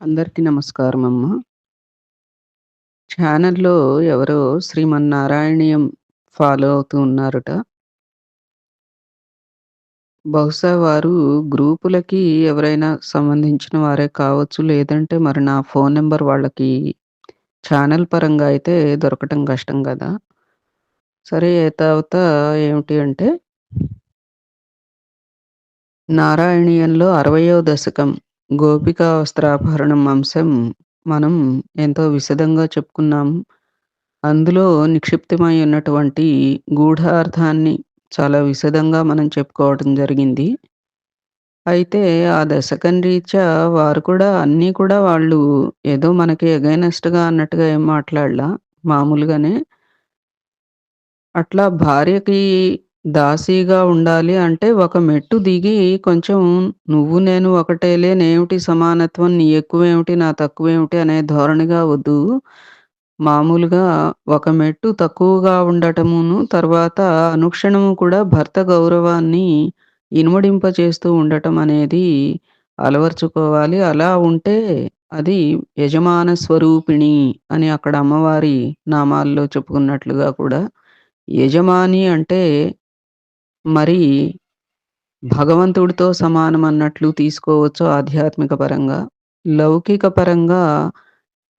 అందరికీ నమస్కారం అమ్మ ఛానల్లో ఎవరో శ్రీమన్నారాయణీయం ఫాలో అవుతూ ఉన్నారట. బహుశా వారు గ్రూపులకి ఎవరైనా సంబంధించిన వారే కావచ్చు. లేదంటే మరి నా ఫోన్ నెంబర్ వాళ్ళకి ఛానల్ పరంగా అయితే దొరకటం కష్టం కదా సరే ఏతావతా ఏమిటి అంటే నారాయణీయంలో 60వ దశకం గోపికా వస్త్రాపహరణం అంశం మనం ఎంతో విశదంగా చెప్పుకున్నాం. అందులో నిక్షిప్తమై ఉన్నటువంటి గూఢార్థాన్ని చాలా విశదంగా మనం చెప్పుకోవటం జరిగింది. అయితే ఆ దశకం రీత్యా వారు కూడా అన్నీ కూడా వాళ్ళు ఏదో మనకి ఎగైనెస్ట్‌గా అన్నట్టుగా ఏం మాట్లాడలా. మామూలుగానే అట్లా భార్యకి దాసీగా ఉండాలి అంటే ఒక మెట్టు దిగి కొంచెం నువ్వు నేను ఒకటేలే నేమిటి సమానత్వం నీ ఎక్కువేమిటి నా తక్కువేమిటి అనే ధోరణిగా వద్దు. మామూలుగా ఒక మెట్టు తక్కువగా ఉండటమును తర్వాత అనుక్షణము కూడా భర్త గౌరవాన్ని ఇనుమడింపచేస్తూ ఉండటం అనేది అలవర్చుకోవాలి అలా ఉంటే అది యజమాన స్వరూపిణి అని అక్కడ అమ్మవారి నామాల్లో చెప్పుకున్నట్లుగా కూడా యజమాని అంటే మరి భగవంతుడితో సమానం అన్నట్లు తీసుకోవచ్చు ఆధ్యాత్మిక పరంగా. లౌకిక పరంగా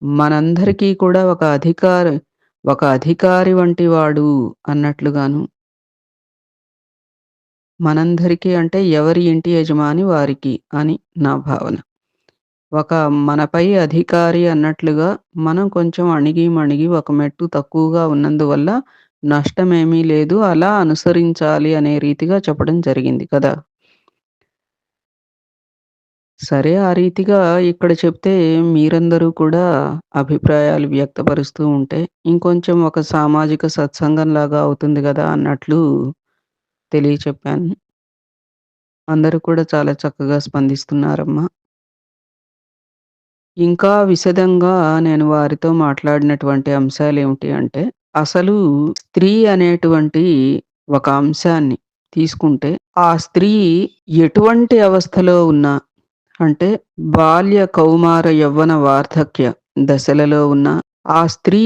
మనందరికీ కూడా ఒక అధికారి ఒక అధికారి వంటి వాడు అన్నట్లుగాను. మనందరికీ అంటే ఎవరి ఇంటి యజమాని వారికి అని నా భావన. ఒక మనపై అధికారి అన్నట్లుగా మనం కొంచెం అణిగి మణిగి ఒక మెట్టు తక్కువగా ఉన్నందువల్ల నష్టమేమీ లేదు. అలా అనుసరించాలి అనే రీతిగా చెప్పడం జరిగింది కదా! సరే ఆ రీతిగా ఇక్కడ చెప్తే మీరందరూ కూడా అభిప్రాయాలు వ్యక్తపరుస్తూ ఉంటే ఇంకొంచెం ఒక సామాజిక సత్సంగంలాగా అవుతుంది కదా అన్నట్లు తెలియచెప్పాను. అందరూ కూడా చాలా చక్కగా స్పందిస్తున్నారమ్మా. ఇంకా విశదంగా నేను వారితో మాట్లాడినటువంటి అంశాలు ఏమిటి అంటే, అసలు స్త్రీ అనేటువంటి ఒక అంశాన్ని తీసుకుంటే, ఆ స్త్రీ ఎటువంటి అవస్థలో ఉన్నా అంటే బాల్య, కౌమార, యవ్వన, వార్ధక్య దశలలో ఉన్న ఆ స్త్రీ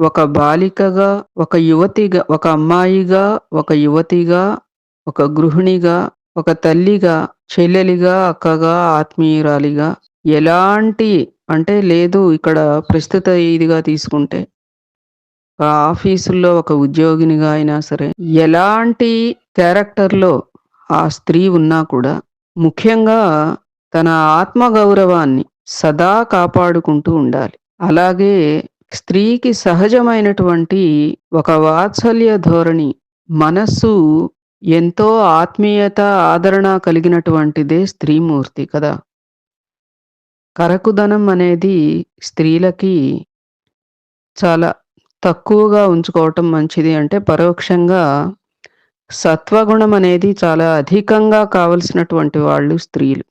ఒక బాలికగా, ఒక యువతిగా, ఒక అమ్మాయిగా, ఒక యువతిగా, ఒక గృహిణిగా, ఒక తల్లిగా, చెల్లెలిగా, అక్కగా, ఆత్మీయురాలిగా ఎలాంటి అంటే లేదు ఇక్కడ ప్రస్తుత ఇదిగా తీసుకుంటే ఆఫీసుల్లో ఒక ఉద్యోగినిగా అయినా సరే ఎలాంటి క్యారెక్టర్‌లో ఆ స్త్రీ ఉన్నా కూడా ముఖ్యంగా తన ఆత్మగౌరవాన్ని సదా కాపాడుకుంటూ ఉండాలి. అలాగే స్త్రీకి సహజమైనటువంటి ఒక వాత్సల్య ధోరణి, మనస్సు ఎంతో ఆత్మీయత, ఆదరణ కలిగినటువంటిదే స్త్రీమూర్తి కదా! కరకుదనం అనేది స్త్రీలకి చాలా తక్కువగా ఉంచుకోవటం మంచిది. అంటే పరోక్షంగా సత్వగుణం అనేది చాలా అధికంగా కావలసినటువంటి వాళ్ళు స్త్రీలు.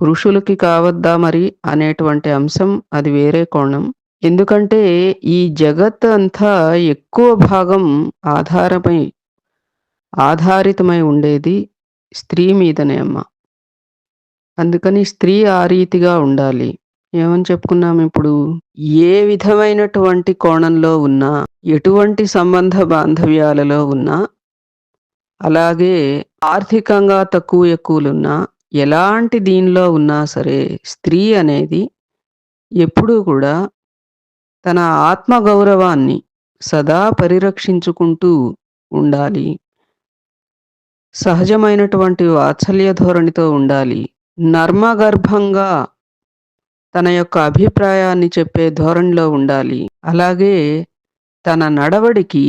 పురుషులకి కావద్దా మరి అనేటువంటి అంశం అది వేరే కోణం. ఎందుకంటే ఈ జగత్ అంతా ఎక్కువ భాగం ఆధారమై ఆధారితమై ఉండేది స్త్రీ మీదనే అమ్మ. అందుకని స్త్రీ ఆ రీతిగా ఉండాలి. ఏమని చెప్పుకున్నాం ఇప్పుడు? ఏ విధమైనటువంటి కోణంలో ఉన్నా, ఎటువంటి సంబంధ బాంధవ్యాలలో ఉన్నా, అలాగే ఆర్థికంగా తక్కువ ఎక్కువలున్నా, ఎలాంటి దీనిలో ఉన్నా సరే స్త్రీ అనేది ఎప్పుడూ కూడా తన ఆత్మగౌరవాన్ని సదా పరిరక్షించుకుంటూ ఉండాలి. సహజమైనటువంటి వాత్సల్య ధోరణితో ఉండాలి. నర్మగర్భంగా తన యొక్క అభిప్రాయాన్ని చెప్పే ధోరణిలో ఉండాలి. అలాగే తన నడవడికి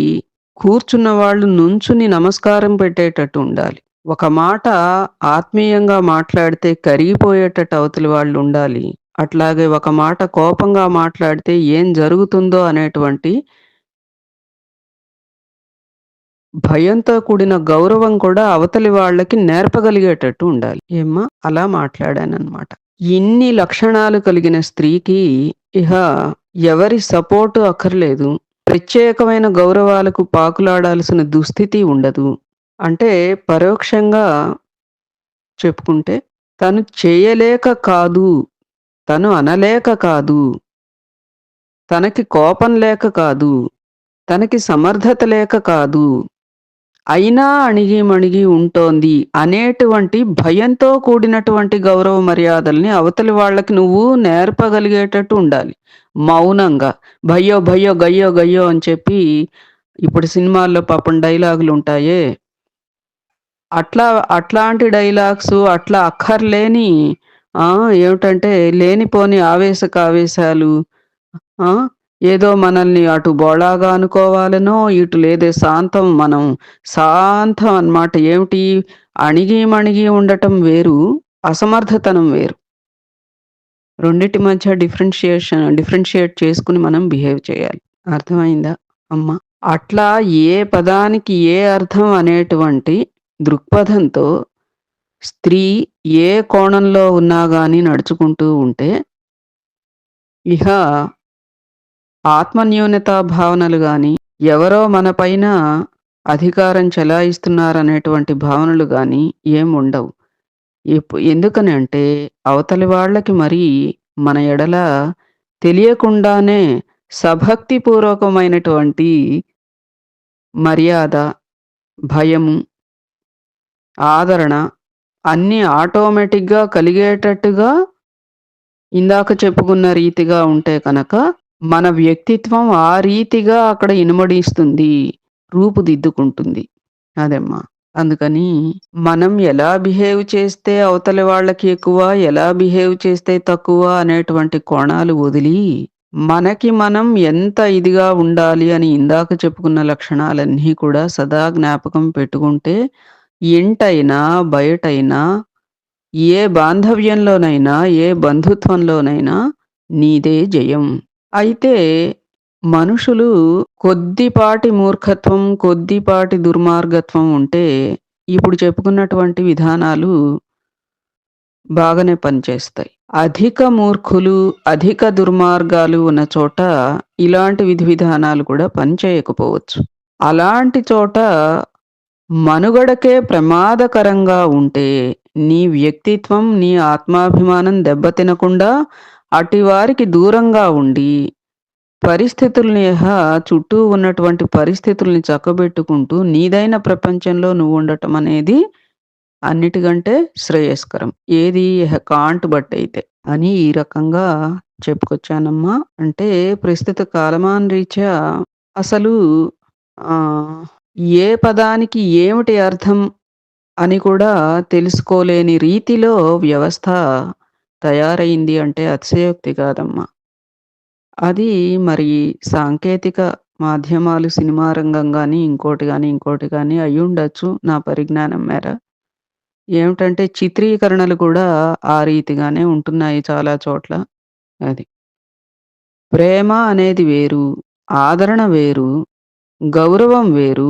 కూర్చున్న వాళ్ళు నుంచుని నమస్కారం పెట్టేటట్టు ఉండాలి. ఒక మాట ఆత్మీయంగా మాట్లాడితే కరిగిపోయేటట్టు అవతలి వాళ్ళు ఉండాలి. అట్లాగే ఒక మాట కోపంగా మాట్లాడితే ఏం జరుగుతుందో అనేటువంటి భయంతో కూడిన గౌరవం కూడా అవతలి వాళ్ళకి నేర్పగలిగేటట్టు ఉండాలి. ఏమ్మా! అలా మాట్లాడాననమాట. ఇన్ని లక్షణాలు కలిగిన స్త్రీకి ఇహ ఎవరి సపోర్టు అక్కర్లేదు. ప్రత్యేకమైన గౌరవాలకు పాకులాడాల్సిన దుస్థితి ఉండదు. అంటే పరోక్షంగా చెప్పుకుంటే తను చేయలేక కాదు. తను అనలేక కాదు. తనకి కోపం లేక కాదు. తనకి సమర్థత లేక కాదు. అయినా అణిగి మణిగి ఉంటోంది అనేటువంటి భయంతో కూడినటువంటి గౌరవ మర్యాదల్ని అవతలి వాళ్ళకి నువ్వు నేర్పగలిగేటట్టు ఉండాలి. మౌనంగా భయ్యో! భయ్యో! గయ్యో! గయ్యో! అని చెప్పి ఇప్పుడు సినిమాల్లో పాపం డైలాగులుంటాయే. అట్లా అట్లాంటి డైలాగ్స్ అట్లా అక్కర్లేని ఏమిటంటే లేనిపోని ఆవేశ కావేశాలు ఏదో మనల్ని అటు బోళాగా అనుకోవాలనో, ఇటు లేదే శాంతం మనం శాంతం అన్నమాట. ఏమిటి అణిగి మణిగి ఉండటం వేరు, అసమర్థతనం వేరు. రెండిటి మధ్య డిఫరెన్షియేషన్ డిఫరెన్షియేట్ చేసుకుని మనం బిహేవ్ చేయాలి. అర్థమైందా అమ్మ? అట్లా ఏ పదానికి ఏ అర్థం అనేటువంటి దృక్పథంతో స్త్రీ ఏ కోణంలో ఉన్నా కానీ నడుచుకుంటూ ఉంటే ఇహ ఆత్మన్యూనతా భావనలు గాని, ఎవరో మనపైన అధికారం చెలాయిస్తున్నారనేటువంటి భావనలు గాని ఉండవు. ఎందుకని ఎందుకనంటే అవతలి వాళ్ళకి మరి మన ఎడల తెలియకుండానే సభక్తిపూర్వకమైనటువంటి మర్యాద, భయము, ఆదరణ అన్నీ ఆటోమేటిక్‌గా కలిగేటట్టుగా ఇందాక చెప్పుకున్న రీతిగా ఉంటే కనుక మన వ్యక్తిత్వం ఆ రీతిగా అక్కడ ఇనుమడిస్తుంది. రూపుదిద్దుకుంటుంది. అదమ్మా. అందుకని మనం ఎలా బిహేవ్ చేస్తే అవతలి వాళ్ళకి ఎక్కువ, ఎలా బిహేవ్ చేస్తే తక్కువ అనేటువంటి కోణాలు వదిలి, మనకి మనం ఎంత ఇదిగా ఉండాలి అని ఇందాక చెప్పుకున్న లక్షణాలన్నీ కూడా సదా జ్ఞాపకం పెట్టుకుంటే ఇంటైనా, బయటైనా, ఏ బాంధవ్యంలోనైనా, ఏ బంధుత్వంలోనైనా నీదే జయం. అయితే మనుషులు కొద్దిపాటి మూర్ఖత్వం, కొద్దిపాటి దుర్మార్గత్వం ఉంటే ఇప్పుడు చెప్పుకున్నటువంటి విధానాలు బాగానే పనిచేస్తాయి. అధిక మూర్ఖులు, అధిక దుర్మార్గాలు ఉన్న చోట ఇలాంటి విధి విధానాలు కూడా పనిచేయకపోవచ్చు. అలాంటి చోట మనుగడకే ప్రమాదకరంగా ఉంటే నీ వ్యక్తిత్వం, నీ ఆత్మాభిమానం దెబ్బతినకుండా అటివారికి దూరంగా ఉండి పరిస్థితుల్ని యహ చుట్టూ ఉన్నటువంటి పరిస్థితుల్ని చక్కబెట్టుకుంటూ నీదైన ప్రపంచంలో నువ్వు ఉండటం అనేది అన్నిటికంటే శ్రేయస్కరం. ఏది యహ కాంట్ బట్టయితే అని ఈ రకంగా చెప్పుకొచ్చానమ్మా. అంటే ప్రస్తుత కాలమాన్ రీత్యా అసలు ఏ పదానికి ఏమిటి అర్థం అని కూడా తెలుసుకోలేని రీతిలో వ్యవస్థ తయారైంది అంటే అతిశయోక్తి కాదమ్మా. అది మరి సాంకేతిక మాధ్యమాలు సినిమా రంగం కానీ ఇంకోటి కానీ ఇంకోటి కానీ అయి ఉండొచ్చు నా పరిజ్ఞానం మేర. ఏమిటంటే చిత్రీకరణలు కూడా ఆ రీతిగానే ఉంటున్నాయి చాలా చోట్ల. అది. ప్రేమ అనేది వేరు, ఆదరణ వేరు, గౌరవం వేరు,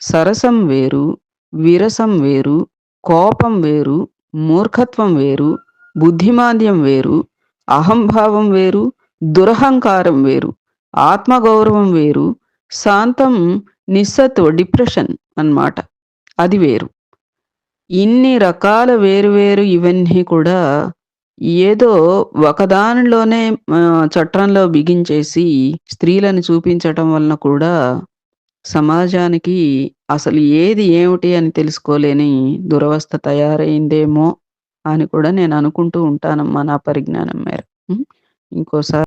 సరసం వేరు, విరసం వేరు, కోపం వేరు, మూర్ఖత్వం వేరు, బుద్ధిమాంద్యం వేరు, అహంభావం వేరు, దురహంకారం వేరు, ఆత్మగౌరవం వేరు, శాంతం నిస్సత్వ డిప్రెషన్ అన్నమాట. అది వేరు. ఇన్ని రకాల వేరు వేరు ఇవన్నీ కూడా ఏదో ఒకదానిలోనే చట్రంలో బిగించేసి స్త్రీలను చూపించటం వలన కూడా సమాజానికి అసలు ఏది ఏమిటి అని తెలుసుకోలేని దురవస్థ తయారైందేమో అని కూడా నేను అనుకుంటూ ఉంటానమ్మా నా పరిజ్ఞానం మేర. ఇంకోసారి